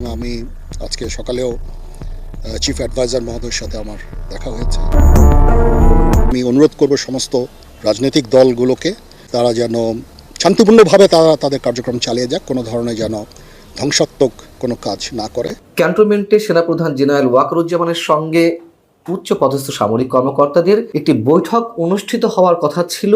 আমি আজকে সকালেও চিফ অ্যাডভাইজার মহোদয়ের সাথে আমার দেখা হয়েছে। আমি অনুরোধ করব সমস্ত রাজনৈতিক দলগুলোকে, তারা যেন শান্তিপূর্ণভাবে তারা তাদের কার্যক্রম চালিয়ে যাক, কোনো ধরনের যেন ধ্বংসাত্মক কোনো কাজ না করে। ক্যান্টনমেন্টে সেনাপ্রধান জেনারেল ওয়াকরুজ্জামানের সঙ্গে উচ্চ পদস্থ সামরিক কর্মকর্তাদের একটি বৈঠক অনুষ্ঠিত হওয়ার কথা ছিল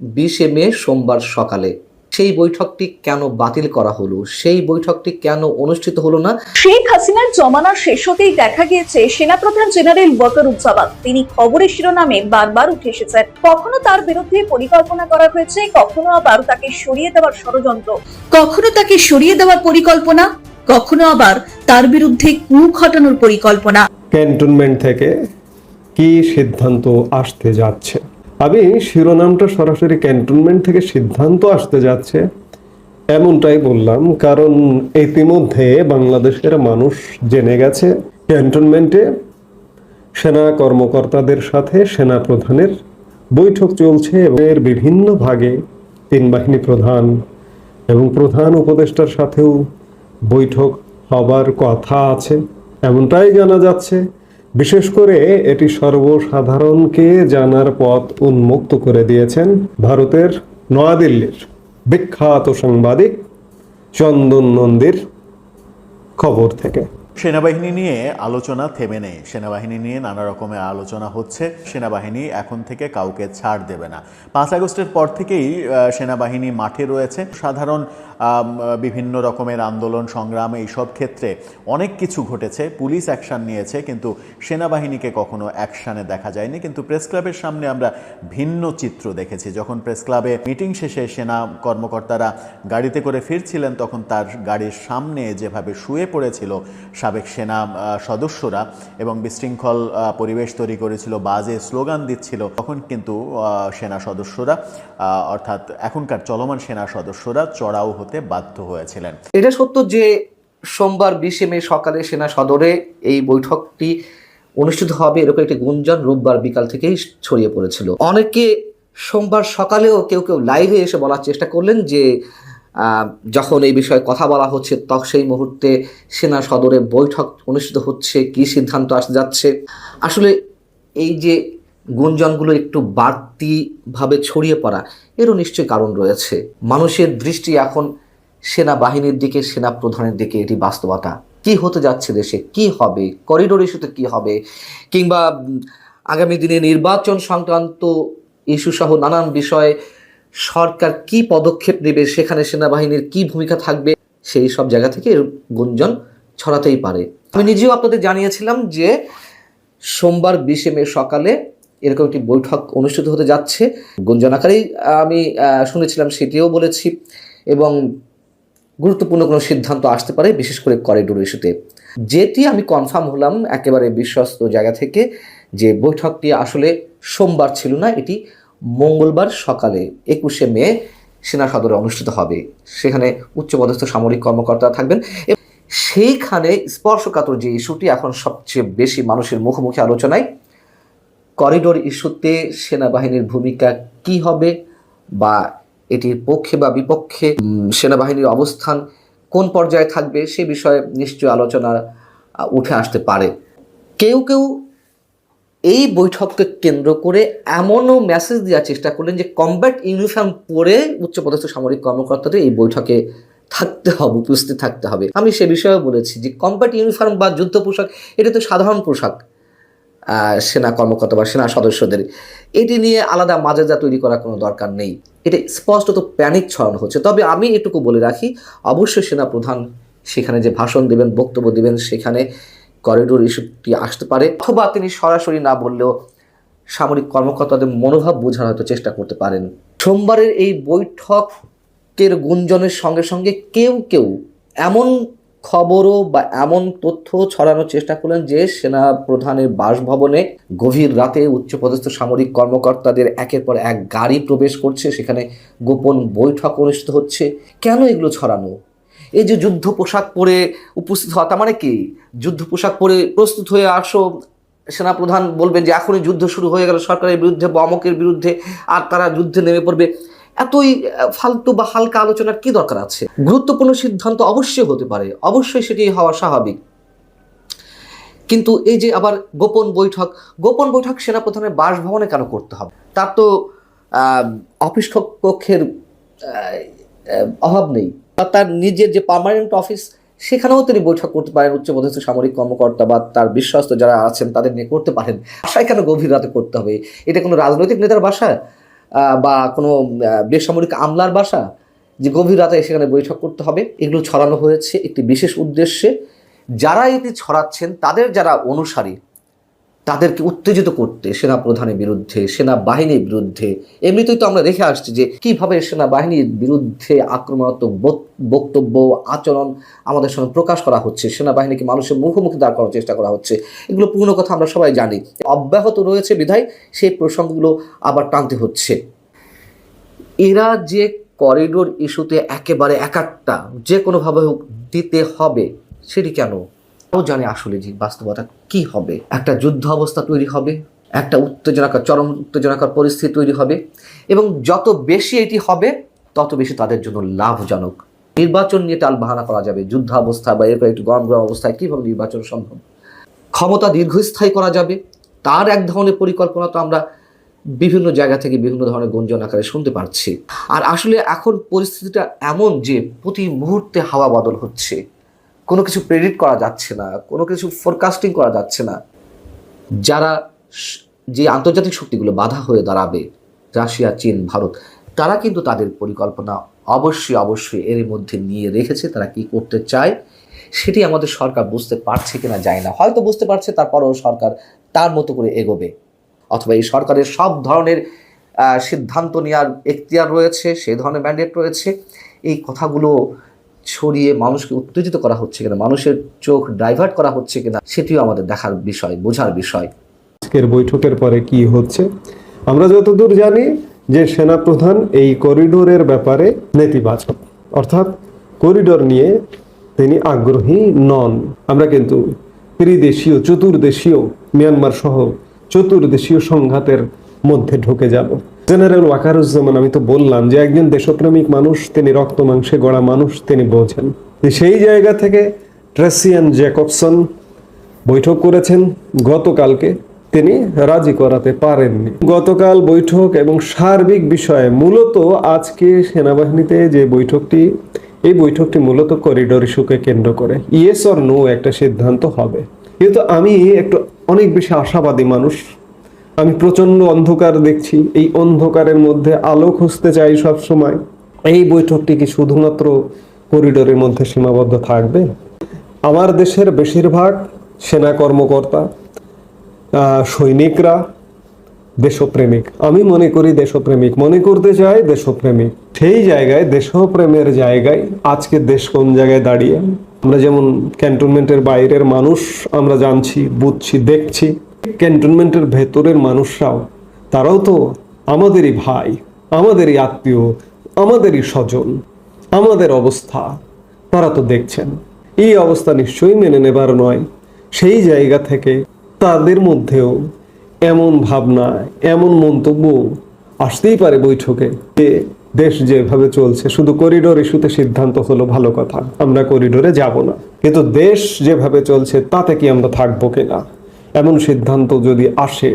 বিশে মে সোমবার সকালে। সেই বৈঠকটি কেন বাতিল করা হলো? সেই বৈঠকটি কেন অনুষ্ঠিত হলো না? শেখ হাসিনার জমানার শেষ হতেই দেখা গিয়েছে সেনাপ্রধান জেনারেল ওয়াকারুজ্জামান তিনি খবরের শিরোনামে বারবার উঠে এসেছেন। কখনো তার বিরুদ্ধে পরিকল্পনা করা হয়েছে কখনো আবার তাকে সরিয়ে দেওয়ার ষড়যন্ত্র। কখনো তাকে সরিয়ে দেওয়ার পরিকল্পনা কখনো আবার তার বিরুদ্ধে কু ঘটানোর পরিকল্পনা। ক্যান্টনমেন্ট থেকে কি সিদ্ধান্ত আসতে যাচ্ছে? আমি শিরোনামটা সরাসরি ক্যান্টনমেন্ট থেকে সিদ্ধান্ত আসতে যাচ্ছে, এমনটাই বললাম, কারণ ইতিমধ্যে বাংলাদেশের মানুষ জেনে গেছে, ক্যান্টনমেন্টে সেনা কর্মকর্তাদের সাথে সেনা প্রধানের বৈঠক চলছে এবং এর বিভিন্ন ভাগে তিন বাহিনী প্রধান এবং প্রধান উপদেষ্টার সাথেও বৈঠক হবার কথা আছে, এমনটাই জানা যাচ্ছে। বিশেষ করে এটি সর্বসাধারণকে জানার পথ উন্মুক্ত করে দিয়েছেন ভারতের নয়াদিল্লির বিখ্যাত সাংবাদিক চন্দন নন্দীর খবর থেকে। সেনাবাহিনী নিয়ে আলোচনা থেমে নেই। সেনাবাহিনী নিয়ে নানা রকমের আলোচনা হচ্ছে। সেনাবাহিনী এখন থেকে কাউকে ছাড় দেবে না। পাঁচ আগস্টের পর থেকেই সেনাবাহিনী মাঠে রয়েছে। সাধারণ বিভিন্ন রকমের আন্দোলন, সংগ্রাম এইসব ক্ষেত্রে অনেক কিছু ঘটেছে। পুলিশ অ্যাকশন নিয়েছে, কিন্তু সেনাবাহিনীকে কখনো অ্যাকশানে দেখা যায়নি। কিন্তু প্রেস ক্লাবের সামনে আমরা ভিন্ন চিত্র দেখেছি। যখন প্রেস ক্লাবে মিটিং শেষে সেনা কর্মকর্তারা গাড়িতে করে ফিরছিলেন, তখন তার গাড়ির সামনে যেভাবে শুয়ে পড়েছিল সাবেক সেনা সদস্যরা এবং বিশৃঙ্খল পরিবেশ তৈরি করেছিল, বাজে স্লোগান দিচ্ছিল, তখন কিন্তু সেনা সদস্যরা অর্থাৎ এখনকার চলমান সেনা সদস্যরা চড়াও হতে বাধ্য হয়েছিলেন। এটা সত্য যে সোমবার বিশে মে সকালে সেনা সদরে এই বৈঠকটি অনুষ্ঠিত হবে, এরকম একটি গুঞ্জন রোববার বিকাল থেকেই ছড়িয়ে পড়েছিল। অনেকে সোমবার সকালেও কেউ কেউ লাইভে এসে বলার চেষ্টা করলেন যে যখন এই বিষয়ে কথা বলা হচ্ছে তখন সেই মুহূর্তে সেনা সদরে বৈঠক অনুষ্ঠিত হচ্ছে, কি সিদ্ধান্ত আসতে যাচ্ছে? আসলে এই যে গুঞ্জনগুলো একটু বাড়তিভাবে ছড়িয়ে পড়া, এরও নিশ্চয়ই কারণ রয়েছে। মানুষের দৃষ্টি এখন সেনাবাহিনীর দিকে সেনা প্রধানের দিকে এটি বাস্তবতা। কি হতে যাচ্ছে দেশে? কি হবে? করিডোর ইস্যুতে কি হবে? কিংবা, আগামী দিনে নির্বাচন সংক্রান্ত ইস্যু সহ নানান বিষয়ে সরকার কি পদক্ষেপ নেবে? সেখানে সেনাবাহিনীর কি ভূমিকা থাকবে? সেই সব জায়গা থেকে গুঞ্জন ছড়াতেই পারে। আমি নিজেও আপনাদের জানিয়েছিলাম যে সোমবার বিশে মে সকালে এরকম একটি বৈঠক অনুষ্ঠিত হতে যাচ্ছে। গুঞ্জন আকারেই আমি শুনেছিলাম, সেটিও বলেছি। এবং গুরুত্বপূর্ণ কোনো সিদ্ধান্ত আসতে পারে, বিশেষ করে করিডোর ইস্যুতে যেটি আমি কনফার্ম হলাম একেবারে বিশ্বস্ত জায়গা থেকে যে বৈঠকটি আসলে সোমবার ছিল না, এটি মঙ্গলবার সকালে একুশে মে সেনা সদরে অনুষ্ঠিত হবে। সেখানে উচ্চপদস্থ সামরিক কর্মকর্তারা থাকবেন। সেইখানে স্পর্শকাতর যে ইস্যুটি, এখন সবচেয়ে বেশি মানুষের মুখোমুখি আলোচনায় করিডোর ইস্যুতে সেনাবাহিনীর ভূমিকা কি হবে বা এটির পক্ষে বা বিপক্ষে সেনাবাহিনীর অবস্থান কোন পর্যায়ে থাকবে সে বিষয়ে নিশ্চয় আলোচনা উঠে আসতে পারে। কেউ কেউ এই বৈঠককে কেন্দ্র করে এমনও মেসেজ দেওয়ার চেষ্টা করলেন যে কমব্যাট ইউনিফর্ম পরে উচ্চপদস্থ সামরিক কর্মকর্তাদের এই বৈঠকে থাকতে হবে, উপস্থিত থাকতে হবে। আমি সে বিষয়েও বলেছি যে কমব্যাট ইউনিফর্ম বা যুদ্ধ পোশাক, এটা তো সাধারণ পোশাক। সেনা কর্মকর্তা বা সেনা সদস্যদের। এটি নিয়ে আলাদা মাজেজা তৈরি করার কোনো দরকার নেই। এটা স্পষ্টত প্যানিক ছড়ানো হচ্ছে। তবে আমি এটুকু বলে রাখি, অবশ্যই সেনা প্রধান সেখানে যে ভাষণ দেবেন, বক্তব্য দেবেন, সেখানে করিডোর ইস্যুটি আসতে পারে। অথবা তিনি সরাসরি না বললেও সামরিক কর্মকর্তাদের মনোভাব বোঝার হয়তো চেষ্টা করতে পারেন। সোমবারের এই বৈঠকের গুঞ্জনের সঙ্গে সঙ্গে কেউ কেউ এমন খবরও বা এমন তথ্য ছড়ানোর চেষ্টা করলেন যে সেনা প্রধানের বাসভবনে গভীর রাতে উচ্চপদস্থ সামরিক কর্মকর্তাদের একের পর এক গাড়ি প্রবেশ করছে, সেখানে গোপন বৈঠক অনুষ্ঠিত হচ্ছে। কেন এগুলো ছড়ানো? এই যে যুদ্ধ পোশাক পরে উপস্থিত হওয়া, তার মানে কি? যুদ্ধ পোশাক পরে প্রস্তুত হয়ে আসো, সেনাপ্রধান বলবেন যে এখনই যুদ্ধ শুরু হয়ে গেল, সরকারের বিরুদ্ধে বা অমকের বিরুদ্ধে, আর তারা যুদ্ধে নেমে পড়বে। এতই ফালতু বা হালকা আলোচনার কি দরকার আছে? গুরুত্বপূর্ণ সিদ্ধান্ত অবশ্যই হতে পারে, অবশ্যই সেটি হওয়া স্বাভাবিক। কিন্তু এই যে আবার গোপন বৈঠক গোপন বৈঠক সেনাপ্রধানের বাসভবনে কেন করতে হবে? তার তো অফিস কক্ষের অভাব নেই। বা তার নিজের যে পার্মানেন্ট অফিস সেখানেও তিনি বৈঠক করতে পারেন উচ্চপদস্থ সামরিক কর্মকর্তা বা তার বিশ্বস্ত যারা আছেন, তাদের নিয়ে করতে পারেন। বাসায় কেন গভীর রাতে করতে হবে? এটা কোনো রাজনৈতিক নেতার বাসা? বা কোনো বেসামরিক আমলার বাসা যে গভীর রাতে সেখানে বৈঠক করতে হবে, এগুলো ছড়ানো হয়েছে একটি বিশেষ উদ্দেশ্যে। যারা এটি ছড়াচ্ছেন, তাদের যারা অনুসারী তাদেরকে উত্তেজিত করতে সেনা প্রধানের বিরুদ্ধে সেনা বাহিনীর বিরুদ্ধে। এমনিতেই তো আমরা দেখে আসছি যে কীভাবে সেনাবাহিনীর বিরুদ্ধে আক্রমণাত্মক বক- বক্তব্য, আচরণ আমাদের সঙ্গে প্রকাশ করা হচ্ছে, সেনাবাহিনীকে মানুষের মুখোমুখি দাঁড় করার চেষ্টা করা হচ্ছে, এগুলো পুরনো কথা আমরা সবাই জানি। অব্যাহত রয়েছে বিধায় সেই প্রসঙ্গগুলো আবার টানতে হচ্ছে। এরা যে করিডোর ইস্যুতে একেবারে একাট্টা, যে কোনোভাবে হোক দিতে হবে, সেটি কেন? ও জানে আসলে যে বাস্তবতা কি হবে। একটা যুদ্ধ অবস্থা তৈরি হবে, একটা উত্তেজনাকর, চরম উত্তেজনাকর পরিস্থিতি তৈরি হবে এবং যত বেশি এটি হবে, তত বেশি তাদের জন্য লাভজনক। নির্বাচন নিয়ে টাল বাহানা করা যাবে যুদ্ধ অবস্থা বা এরকম একটু গরম গরম অবস্থায় কীভাবে নির্বাচন সম্ভব? ক্ষমতা দীর্ঘস্থায়ী করা যাবে, তার এক ধরনের পরিকল্পনা তো আমরা বিভিন্ন জায়গা থেকে বিভিন্ন ধরনের গুঞ্জন আকারে শুনতে পারছি। আর আসলে এখন পরিস্থিতিটা এমন যে প্রতি মুহূর্তে হাওয়া বদল হচ্ছে। কোনো কিছু প্রেডিক্ট করা যাচ্ছে না, কোনো কিছু ফোরকাস্টিং করা যাচ্ছে না। যারা যে আন্তর্জাতিক শক্তিগুলো বাধা হয়ে দাঁড়াবে, রাশিয়া, চীন, ভারত, তারা কিন্তু তাদের পরিকল্পনা অবশ্যই অবশ্যই এর মধ্যে নিয়ে রেখেছে, তারা কি করতে চায় সেটি আমাদের সরকার বুঝতে পারছে কিনা যায় না। হয়তো বুঝতে পারছে, তারপরেও সরকার তার মতো করে এগোবে। অথবা এই সরকারের সব ধরনের সিদ্ধান্ত নেওয়ার এখতিয়ার রয়েছে সেই ধরনের ম্যান্ডেট রয়েছে। এই কথাগুলো ছড়িয়ে মানুষকে উত্তেজিত করা হচ্ছে কিনা, মানুষের চোখ ডাইভার্ট করা হচ্ছে কিনা, সেটিও আমাদের দেখার বিষয়, বোঝার বিষয়। আজকের বৈঠকের পরে কি হচ্ছে? আমরা যতদূর জানি যে সেনাপ্রধান এই করিডোরের ব্যাপারে নেতিবাচক। অর্থাৎ করিডোর নিয়ে তিনি আগ্রহী নন। আমরা কিন্তু ত্রিদেশীয়, চতুর্দেশীয়, মিয়ানমার সহ চতুর্দেশীয় সংঘাতের মধ্যে ঢুকে যাব। জেনারেল ওয়াকারুজ্জামান, আমি তো বললাম যে একজন দেশপ্রেমিক মানুষ, তিনি রক্ত মাংসে গড়া মানুষ, তিনি বোঝেন। সেই জায়গা থেকে ট্রেসিয়ান জ্যাকবসন বৈঠক করেছেন। গতকালকে তিনি রাজি করাতে পারেননি। গতকাল বৈঠক এবং সার্বিক বিষয়ে মূলত আজকে সেনাবাহিনীতে যে বৈঠকটি, এই বৈঠকটি মূলত করিডোর ইস্যুকে কেন্দ্র করে। ইয়েস অর নো একটা সিদ্ধান্ত হবে। কিন্তু আমি একটু অনেক বেশি আশাবাদী মানুষ। আমি প্রচণ্ড অন্ধকার দেখছি। এই অন্ধকারের মধ্যে আলো খুঁজতে চাই সব সময় এই বৈঠকটি কি শুধুমাত্র করিডোরের মধ্যে সীমাবদ্ধ থাকবে? আমার দেশের বেশিরভাগ সেনা কর্মকর্তা সৈনিকরা দেশপ্রেমিক। আমি মনে করি দেশপ্রেমিক। মনে করতে চাই দেশপ্রেমিক। সেই জায়গায়, দেশপ্রেমের জায়গায় আজকে দেশ কোন জায়গায় দাঁড়িয়ে? আমরা যেমন ক্যান্টনমেন্টের বাইরের মানুষ, আমরা জানছি, বুঝছি, দেখছি। ক্যান্টনমেন্টের ভেতরের মানুষরাও, তারাও তো আমাদেরই ভাই, আমাদেরই আত্মীয়, আমাদেরই স্বজন, আমাদের অবস্থা, তারা তো দেখছেন। এই অবস্থা নিশ্চয়ই মেনে নেবার নয়। সেই জায়গা থেকে তাদের মধ্যেও এমন ভাবনা, এমন মন্তব্য আসতেই পারে বৈঠকে যে দেশ যেভাবে চলছে, শুধু করিডোর ইস্যুতে সিদ্ধান্ত হলো ভালো কথা, আমরা করিডোরে যাব না। কিন্তু দেশ যেভাবে চলছে, তাতে কি আমরা থাকব কিনা? এমন সিদ্ধান্ত যদি আসে,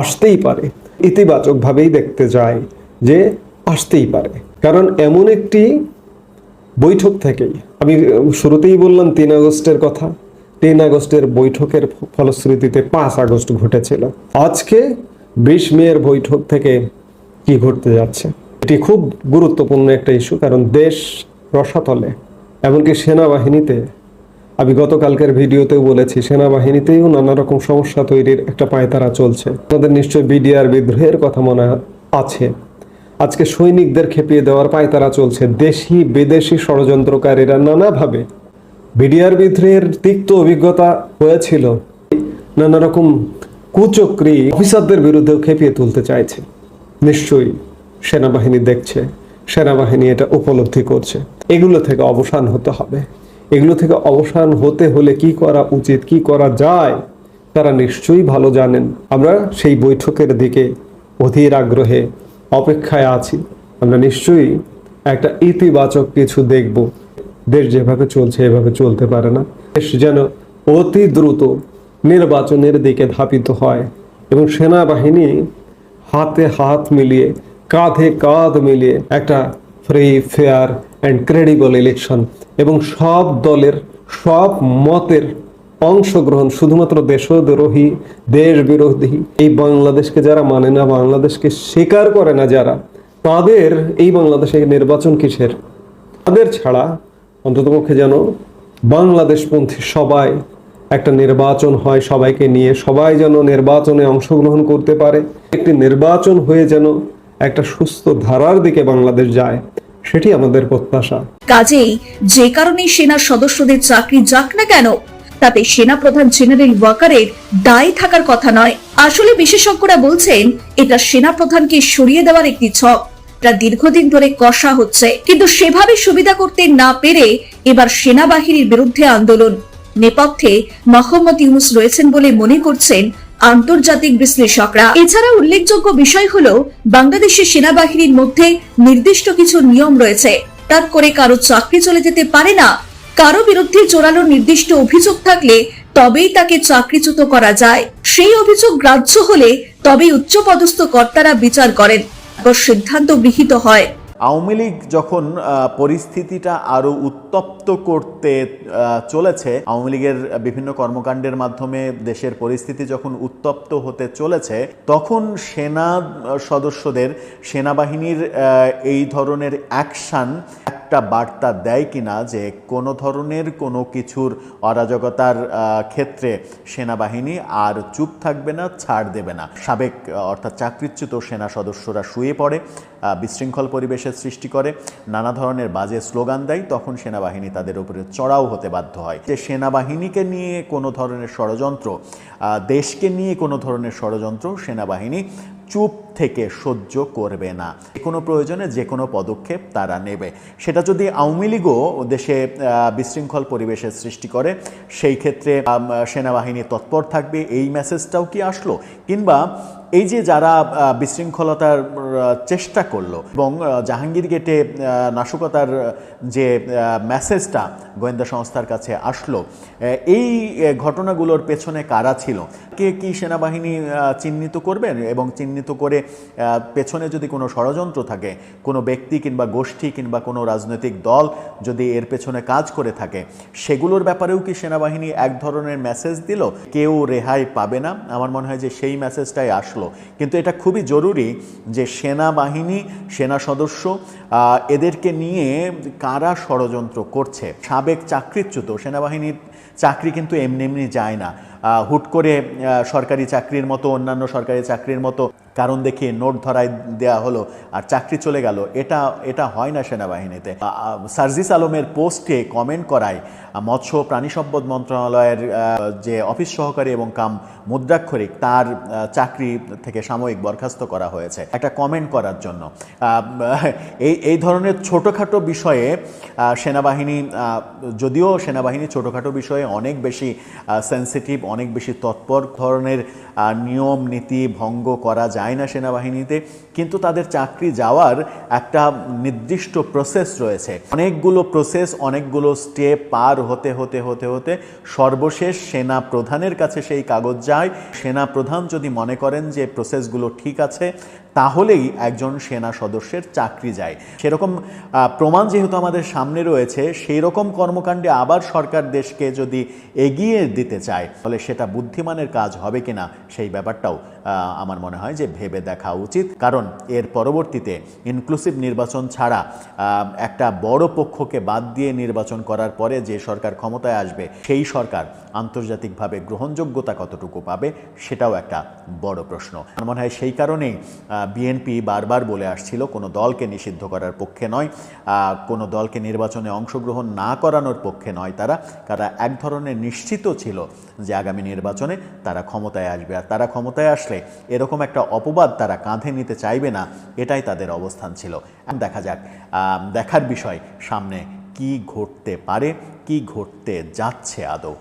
আসতেই পারে। ইতিবাচকভাবেই দেখতে যায় যে আসতেই পারে। কারণ এমন একটি বৈঠক থেকেই, আমি শুরুতেই বললাম তিন আগস্টের কথা, তিন আগস্টের বৈঠকের ফলশ্রুতিতে পাঁচ আগস্ট ঘটেছিল। আজকে বিশ মেয়ের বৈঠক থেকে কি ঘটতে যাচ্ছে? এটি খুব গুরুত্বপূর্ণ একটা ইস্যু, কারণ দেশ রসাতলে, এমনকি সেনাবাহিনীতে আমি গতকালকের ভিডিওতেও বলেছি, সেনাবাহিনীতেও নানা রকম সমস্যা তৈরির একটা পায়তারা চলছে। আমাদের নিশ্চয় বিডিআর বিদ্রোহের কথা মনে আছে। আজকে সৈনিকদের খেপিয়ে দেওয়ার পায়তারা চলছে। দেশি, বিদেশি ষড়যন্ত্রকারীরা নানাভাবে বিডিআর বিদ্রোহের তিক্ত অভিজ্ঞতা হয়েছিল। নানা রকম কুচক্রী অফিসারদের বিরুদ্ধেও খেপিয়ে তুলতে চাইছে। নিশ্চয়ই সেনাবাহিনী দেখছে। সেনাবাহিনী এটা উপলব্ধি করছে। এগুলো থেকে অবসান হতে হবে। এগুলো থেকে অবসান হতে হলে কি করা উচিত, কি করা যায়, তারা নিশ্চয়ই ভালো জানেন। আমরা সেই বৈঠকের দিকে অধীর আগ্রহে অপেক্ষায় আছি। আমরা নিশ্চয়ই একটা ইতিবাচক কিছু দেখব। দেশ যেভাবে চলছে, এভাবে চলতে পারে না। দেশ যেন অতি দ্রুত নির্বাচনের দিকে ধাপিত হয় এবং সেনাবাহিনী হাতে হাত মিলিয়ে, কাঁধে কাঁধ মিলিয়ে একটা free fair and credible election এবং সব দলের, সব মতের অংশগ্রহণ শুধুমাত্র দেশদ্রোহী দেশ বিরোধী এই বাংলাদেশকে যারা মানে না, বাংলাদেশকে স্বীকার করে না যারা, তাদের এই বাংলাদেশে নির্বাচন কিসের? তাদের ছাড়া অন্ততপক্ষে যেন বাংলাদেশপন্থী সবাই একটা নির্বাচন হয় সবাইকে নিয়ে, সবাই যেন নির্বাচনে অংশগ্রহণ করতে পারে। একটি নির্বাচন হয়ে যেন একটা সুস্থ ধারার দিকে বাংলাদেশ যায়। সেটি আমাদের প্রত্যাশা। কাজেই যে কারণে সেনা সদস্যদের চাকরি যাক না কেন, তাতে সেনা প্রধান জেনারেল ওয়াকারের দায় থাকার কথা নয়। আসলে বিশেষজ্ঞরা বলছেন, এটা সেনা প্রধানকে সরিয়ে দেওয়ার একটি ছক। যা দীর্ঘদিন ধরে কষা হচ্ছে। কিন্তু সেভাবে সুবিধা করতে না পেরে এবার সেনাবাহিনীর বিরুদ্ধে আন্দোলন। নেপথ্যে মোহাম্মদ ইউনুস রয়েছেন বলে মনে করছেন আন্তর্জাতিক বিশ্লেষকরা। এছাড়া উল্লেখযোগ্য বিষয় হলো, বাংলাদেশের সেনাবাহিনীর মধ্যে নির্দিষ্ট কিছু নিয়ম রয়েছে। হঠাৎ করে কারও চাকরি চলে যেতে পারে না। কারও বিরুদ্ধে জোরালো নির্দিষ্ট অভিযোগ থাকলে তবেই তাকে চাকরিচ্যুত করা যায়। সেই অভিযোগ গ্রাহ্য হলে তবেই উচ্চপদস্থ কর্তারা বিচার করেন। সিদ্ধান্ত গৃহীত হয়। আওয়ামী লীগ যখন পরিস্থিতিটা আরও উত্তপ্ত করতে চলেছে, আওয়ামী লীগের বিভিন্ন কর্মকাণ্ডের মাধ্যমে দেশের পরিস্থিতি যখন উত্তপ্ত হতে চলেছে, তখন সেনা সদস্যদের, সেনাবাহিনীর এই ধরনের অ্যাকশন একটা বার্তা দেয় কিনা যে কোনো ধরনের কোনো কিছুর অরাজকতার ক্ষেত্রে সেনাবাহিনী আর চুপ থাকবে না, ছাড় দেবে না। সাবেক অর্থাৎ চাকরিচ্যুত সেনা সদস্যরা শুয়ে পড়ে বিশৃঙ্খল পরিবেশের সৃষ্টি করে, নানা ধরনের বাজে স্লোগান দেয়, তখন সেনাবাহিনী তাদের উপরে চড়াও হতে বাধ্য হয়। যে সেনাবাহিনীকে নিয়ে কোনো ধরনের ষড়যন্ত্র দেশকে নিয়ে কোনো ধরনের ষড়যন্ত্র, সেনাবাহিনী চুপ থেকে সহ্য করবে না। কোনো প্রয়োজনে যে কোনো পদক্ষেপ তারা নেবে। সেটা যদি আওয়ামী লীগও দেশে বিশৃঙ্খল পরিবেশের সৃষ্টি করে, সেই ক্ষেত্রে সেনাবাহিনী তৎপর থাকবে, এই মেসেজটাও কি আসলো? কিংবা এই যে যারা বিশৃঙ্খলতার চেষ্টা করল এবং জাহাঙ্গীর গেটে নাশকতার যে মেসেজটা গোয়েন্দা সংস্থার কাছে আসলো এই ঘটনাগুলোর পেছনে কারা ছিল? কে কি সেনাবাহিনী চিহ্নিত করবেন এবং চিহ্নিত করে পেছনে যদি কোনো ষড়যন্ত্র থাকে, কোনো ব্যক্তি কিংবা গোষ্ঠী কিংবা কোনো রাজনৈতিক দল যদি এর পেছনে কাজ করে থাকে, সেগুলোর ব্যাপারেও কি সেনাবাহিনী এক ধরনের মেসেজ দিল? কেউ রেহাই পাবে না? আমার মনে হয় যে সেই মেসেজটাই আসলো। কিন্তু এটা খুবই জরুরি যে সেনাবাহিনী, সেনা সদস্য এদেরকে নিয়ে কারা ষড়যন্ত্র করছে। সাবেক চাকরিচ্যুত সেনাবাহিনীর চাকরি কিন্তু এমনি এমনি যায় না। হুট করে সরকারি চাকরির মতো, অন্যান্য সরকারি চাকরির মতো কারণ দেখিয়ে নোট ধরায় দেয়া হলো আর চাকরি চলে গেল। এটা এটা হয় না সেনাবাহিনীতে। সার্জিস আলমের পোস্টে কমেন্ট করায়, মৎস্য প্রাণী সম্পদ মন্ত্রণালয়ের যে অফিস সহকারী এবং কাম মুদ্রাক্ষরিক, তার চাকরি থেকে সাময়িক বরখাস্ত করা হয়েছে। একটা কমেন্ট করার জন্য। এই এই ধরনের ছোটোখাটো বিষয়ে সেনাবাহিনী যদিও সেনাবাহিনী ছোটোখাটো বিষয়ে অনেক বেশি সেন্সিটিভ অনেক বেশি তৎপর ধরনের নিয়ম, নীতি ভঙ্গ করা যায় না সেনাবাহিনীতে, কিন্তু তাদের চাকরি যাওয়ার একটা নির্দিষ্ট প্রসেস রয়েছে। অনেকগুলো প্রসেস অনেকগুলো স্টেপ পার হতে হতে হতে হতে সর্বশেষ সেনা প্রধানের কাছে সেই কাগজ যায়। সেনা প্রধান যদি মনে করেন যে প্রসেসগুলো ঠিক আছে, তাহলেই একজন সেনা সদস্যের চাকরি যায়। সেরকম প্রমাণ যেহেতু আমাদের সামনে রয়েছে সেই রকম কর্মকাণ্ডে আবার সরকার দেশকে যদি এগিয়ে দিতে চায়, তাহলে সেটা বুদ্ধিমানের কাজ হবে কিনা, সেই ব্যাপারটাও আমার মনে হয় যে ভেবে দেখা উচিত। কারণ এর পরবর্তীতে ইনক্লুসিভ নির্বাচন ছাড়া একটা বড় পক্ষকে বাদ দিয়ে নির্বাচন করার পরে যে সরকার ক্ষমতায় আসবে, সেই সরকার আন্তর্জাতিকভাবে গ্রহণযোগ্যতা কতটুকু পাবে, সেটাও একটা বড় প্রশ্ন। আমার মনে হয় সেই কারণেই বিএনপি বারবার বলে আসছিল, কোনো দলকে নিষিদ্ধ করার পক্ষে নয় কোনো দলকে নির্বাচনে অংশগ্রহণ না করানোর পক্ষে নয় তারা। তারা এক ধরনের নিশ্চিত ছিল যে আগামী নির্বাচনে তারা ক্ষমতায় আসবে। আর তারা ক্ষমতায় আসলে এরকম একটা অপবাদ তারা কাঁধে নিতে চাইবে না, এটাই তাদের অবস্থান ছিল। দেখা যাক দেখার বিষয় সামনে কি ঘটতে পারে, কি ঘটতে যাচ্ছে আদৌ।